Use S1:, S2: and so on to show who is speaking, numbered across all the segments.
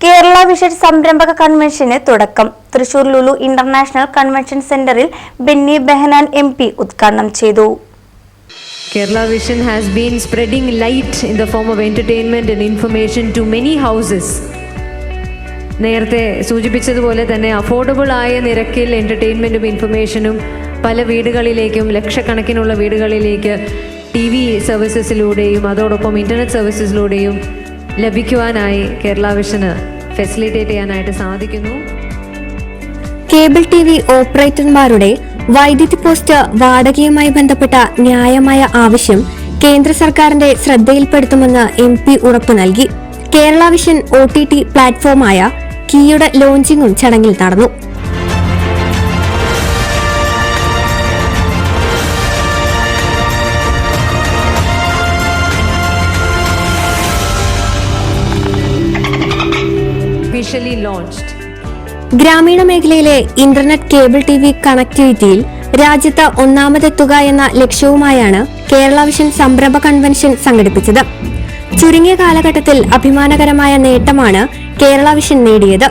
S1: Kerala vision സംരംഭക കൺവെൻഷന് തുടക്കം തൃശൂർ ലുലു ഇന്റർനാഷണൽ കൺവെൻഷൻ സെന്ററിൽ ബെന്നി ബെഹനാൻ എം പി ഉദ്ഘാടനം ചെയ്തു
S2: Kerala Vision has been spreading light in the form of entertainment and information to many houses. നേരത്തെ സൂചിപ്പിച്ചതുപോലെ തന്നെ അഫോർഡബിൾ ആയ നിരക്കിൽ എന്റർടൈൻമെന്റും ഇൻഫർമേഷനും പല വീടുകളിലേക്കും ലക്ഷക്കണക്കിനുള്ള വീടുകളിലേക്ക് ടി വി സർവീസസിലൂടെയും അതോടൊപ്പം ഇന്റർനെറ്റ് സർവീസസിലൂടെയും ലഭിക്കുവാനായി കേരള വിഷന് ഫെസിലിറ്റേറ്റ് ചെയ്യാനായിട്ട് സാധിക്കുന്നു.
S1: കേബിൾ ടി വി ഓപ്പറേറ്റർമാരുടെ വൈദ്യുതി പോസ്റ്റ് വാടകയുമായി ബന്ധപ്പെട്ട ന്യായമായ ആവശ്യം കേന്ദ്ര സർക്കാരിന്റെ ശ്രദ്ധയിൽപ്പെടുത്തുമെന്ന് എം പി ഉറപ്പു നൽകി. Kerala vision O T T പ്ലാറ്റ്ഫോമായ കീയുടെ ലോഞ്ചിങ്ങും ചടങ്ങിൽ നടന്നു.
S2: Officially launched.
S1: ഗ്രാമീണ മേഖലയിലെ ഇന്റർനെറ്റ് കേബിൾ ടി വി കണക്ടിവിറ്റിയിൽ രാജ്യത്ത് ഒന്നാമതെത്തുക എന്ന ലക്ഷ്യവുമായാണ് കേരള വിഷൻ സംരംഭ കൺവെൻഷൻ സംഘടിപ്പിച്ചത്. ചുരുങ്ങിയ കാലഘട്ടത്തിൽ അഭിമാനകരമായ നേട്ടമാണ് കേരള വിഷൻ നേടിയത്.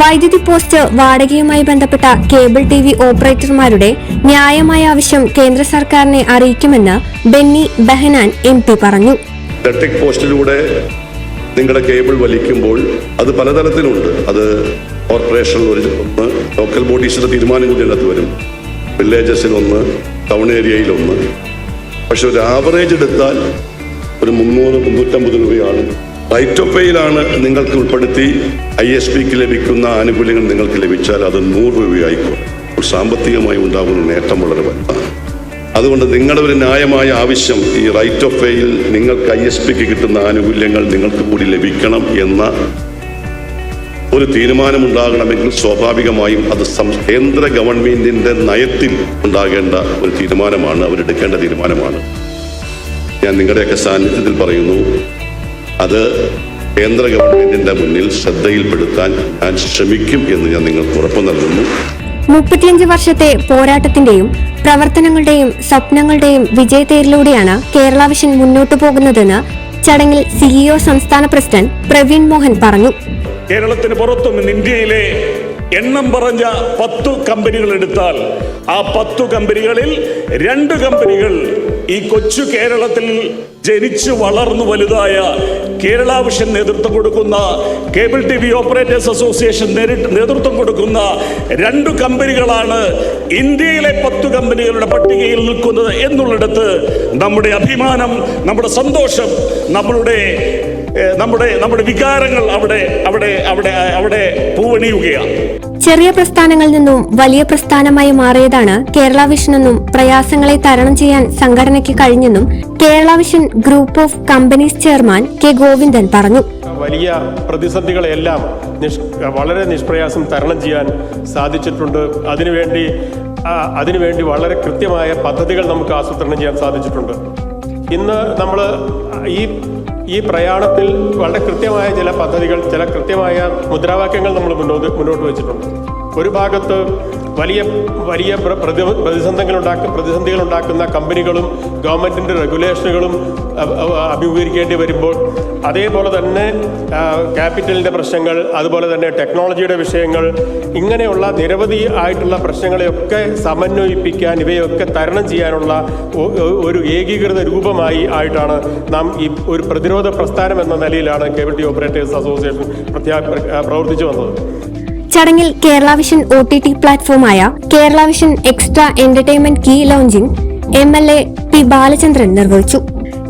S1: വൈദ്യുതി പോസ്റ്റ് വാടകയുമായി ബന്ധപ്പെട്ട കേബിൾ ടി വി ഓപ്പറേറ്റർമാരുടെ ന്യായമായ ആവശ്യം കേന്ദ്ര സർക്കാരിനെ അറിയിക്കുമെന്ന് ബെന്നി ബെഹനാൻ എം പി പറഞ്ഞു.
S3: പോസ്റ്റിലൂടെ നിങ്ങളുടെ കേബിൾ വലിക്കുമ്പോൾ അത് പലതരത്തിലുണ്ട്. അത് കോർപ്പറേഷൻ ഒരു ഒന്ന് ലോക്കൽ ബോഡീസിന്റെ തീരുമാനം കൂടി അതിനകത്ത് വരും. വില്ലേജസിൽ ഒന്ന് ടൗൺ ഏരിയയിൽ ഒന്ന്. പക്ഷെ ഒരു ആവറേജ് എടുത്താൽ ഒരു മുന്നൂറ് മുന്നൂറ്റമ്പത് രൂപയാണ്. റൈറ്റ് ഓഫ് വേയിലാണ് നിങ്ങൾക്ക് ഉൾപ്പെടുത്തി ഐ എസ് പിക്ക് ലഭിക്കുന്ന ആനുകൂല്യങ്ങൾ നിങ്ങൾക്ക് ലഭിച്ചാൽ അത് നൂറ് രൂപയായിക്കോളും. സാമ്പത്തികമായി ഉണ്ടാകുന്ന നേട്ടം വളരെ വലുതാണ് അതുകൊണ്ട് നിങ്ങളുടെ ഒരു ന്യായമായ ആവശ്യം ഈ റൈറ്റ് ഓഫ് വേയിൽ നിങ്ങൾക്ക് ഐ എസ് പിക്ക് കിട്ടുന്ന ആനുകൂല്യങ്ങൾ നിങ്ങൾക്ക് കൂടി ലഭിക്കണം എന്ന ഒരു തീരുമാനമുണ്ടാകണമെങ്കിൽ സ്വാഭാവികമായും അത് കേന്ദ്ര ഗവൺമെന്റിന്റെ നയത്തിൽ ഉണ്ടാകേണ്ട ഒരു തീരുമാനമാണ് അവരെടുക്കേണ്ട തീരുമാനമാണ്. ഞാൻ നിങ്ങളുടെയൊക്കെ സാന്നിധ്യത്തിൽ പറയുന്നു അത് കേന്ദ്ര ഗവൺമെന്റിന്റെ മുന്നിൽ ശ്രദ്ധയിൽപ്പെടുത്താൻ ഞാൻ ശ്രമിക്കും എന്ന് ഞാൻ നിങ്ങൾക്ക് ഉറപ്പ് നൽകുന്നു.
S1: മുപ്പത്തിയഞ്ച് വർഷത്തെ പോരാട്ടത്തിന്റെയും പ്രവർത്തനങ്ങളുടെയും സ്വപ്നങ്ങളുടെയും വിജയത്തേരിലൂടെയാണ് കേരള വിഷൻ മുന്നോട്ടു പോകുന്നതെന്ന് ചടങ്ങിൽ സിഇഒ സംസ്ഥാന പ്രസിഡന്റ് പ്രവീൺ മോഹൻ പറഞ്ഞു.
S4: കേരളത്തിന് പുറത്തും ഇന്ത്യയിലെ എണ്ണം പറഞ്ഞ പത്തു കമ്പനികൾ എടുത്താൽ ആ പത്തു കമ്പനികളിൽ രണ്ട് കമ്പനികൾ ഈ കൊച്ചു കേരളത്തിൽ ജനിച്ചു വളർന്നു വലുതായ കേരള വിഷൻ നേതൃത്വം കൊടുക്കുന്ന cable T V operators association നേതൃത്വം കൊടുക്കുന്ന രണ്ട് കമ്പനികളാണ് ഇന്ത്യയിലെ പത്ത് കമ്പനികളുടെ പട്ടികയിൽ നിൽക്കുന്നത് എന്നുള്ളിടത്ത് നമ്മുടെ അഭിമാനം നമ്മുടെ സന്തോഷം നമ്മളുടെ നമ്മുടെ നമ്മുടെ വികാരങ്ങൾ അവിടെ അവിടെ അവിടെ അവിടെ പൂവണിയുകയാണ്.
S1: ചെറിയ പ്രസ്ഥാനങ്ങളിൽ നിന്നും വലിയ പ്രസ്ഥാനമായി മാറിയതാണ് കേരള വിഷനെന്നും പ്രയാസങ്ങളെ തരണം ചെയ്യാൻ സംഘടനയ്ക്ക് കഴിഞ്ഞെന്നും Kerala vision group of companies chairman K Govindan പറഞ്ഞു.
S5: വലിയ പ്രതിസന്ധികളെല്ലാം വളരെ നിഷ്പ്രയാസം തരണം ചെയ്യാൻ സാധിച്ചിട്ടുണ്ട്. അതിനുവേണ്ടി അതിനുവേണ്ടി വളരെ കൃത്യമായ പദ്ധതികൾ നമുക്ക് ആസൂത്രണം ചെയ്യാൻ സാധിച്ചിട്ടുണ്ട്. ഇന്ന് നമ്മൾ ഈ ഈ പ്രയാണത്തിൽ വളരെ കൃത്യമായ ചില പദ്ധതികൾ ചില കൃത്യമായ മുദ്രാവാക്യങ്ങൾ നമ്മൾ മുന്നോട്ട് മുന്നോട്ട് വെച്ചിട്ടുണ്ട്. ഒരു ഭാഗത്ത് വലിയ വലിയ പ്ര- പ്രതി പ്രതിസന്ധികൾ ഉണ്ടാക്കുന്ന പ്രതിസന്ധികൾ ഉണ്ടാക്കുന്ന കമ്പനികളും ഗവൺമെന്റിന്റെ റെഗുലേഷനുകളും അഭിമുഖീകരിക്കേണ്ടി വരുമ്പോൾ അതേപോലെ തന്നെ ക്യാപിറ്റലിന്റെ പ്രശ്നങ്ങൾ അതുപോലെ തന്നെ ടെക്നോളജിയുടെ വിഷയങ്ങൾ ഇങ്ങനെയുള്ള നിരവധി ആയിട്ടുള്ള പ്രശ്നങ്ങളെയൊക്കെ സമന്വയിപ്പിക്കാൻ ഇവയൊക്കെ തരണം ചെയ്യാനുള്ള ഒരു ഏകീകൃത രൂപമായി ആയിട്ടാണ് നാം ഈ ഒരു പ്രതിരോധ പ്രസ്ഥാനം എന്ന നിലയിലാണ് കേബിൾ ടി ഓപ്പറേറ്റേഴ്സ് അസോസിയേഷൻ പ്രവർത്തിച്ചു വന്നത്.
S1: ചടങ്ങിൽ Kerala vision O T T പ്ലാറ്റ്ഫോമായ Kerala vision extra entertainment key launching M L A P Balachandran നിർവഹിച്ചു.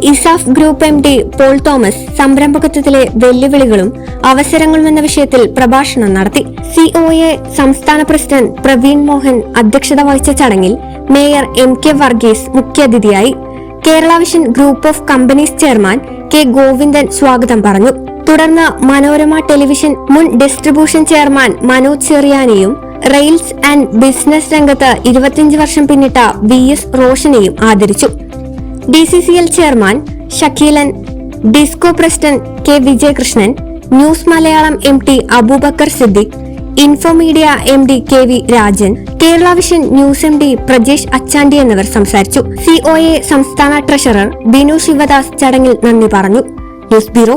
S1: ESAF group M D Paul Thomas സംരംഭകത്വത്തിലെ വെല്ലുവിളികളും അവസരങ്ങളും എന്ന വിഷയത്തിൽ പ്രഭാഷണം നടത്തി. സിഒഎ സംസ്ഥാന പ്രസിഡന്റ് പ്രവീൺ മോഹൻ അധ്യക്ഷത വഹിച്ച ചടങ്ങിൽ മേയർ എം കെ വർഗീസ് മുഖ്യാതിഥിയായി. Kerala vision group of companies chairman K Govindan സ്വാഗതം പറഞ്ഞു. തുടർന്ന് മനോരമ ടെലിവിഷൻ മുൻ ഡിസ്ട്രിബ്യൂഷൻ ചെയർമാൻ മനോജ് ചെറിയാനെയും റെയിൽസ് ആൻഡ് ബിസിനസ് രംഗത്ത് ഇരുപത്തിയഞ്ച് വർഷം പിന്നിട്ട വി എസ് റോഷനെയും ആദരിച്ചു. D C C L chairman Shakeelan DISCO president K Vijayakrishnan news Malayalam M T Abubakar Siddique Infomedia M D K V Rajan Kerala vision news M D Prajesh Achandi എന്നിവർ സംസാരിച്ചു. C O A സംസ്ഥാന treasurer Binu Sivadas ചടങ്ങിൽ നന്ദി പറഞ്ഞു. News bureau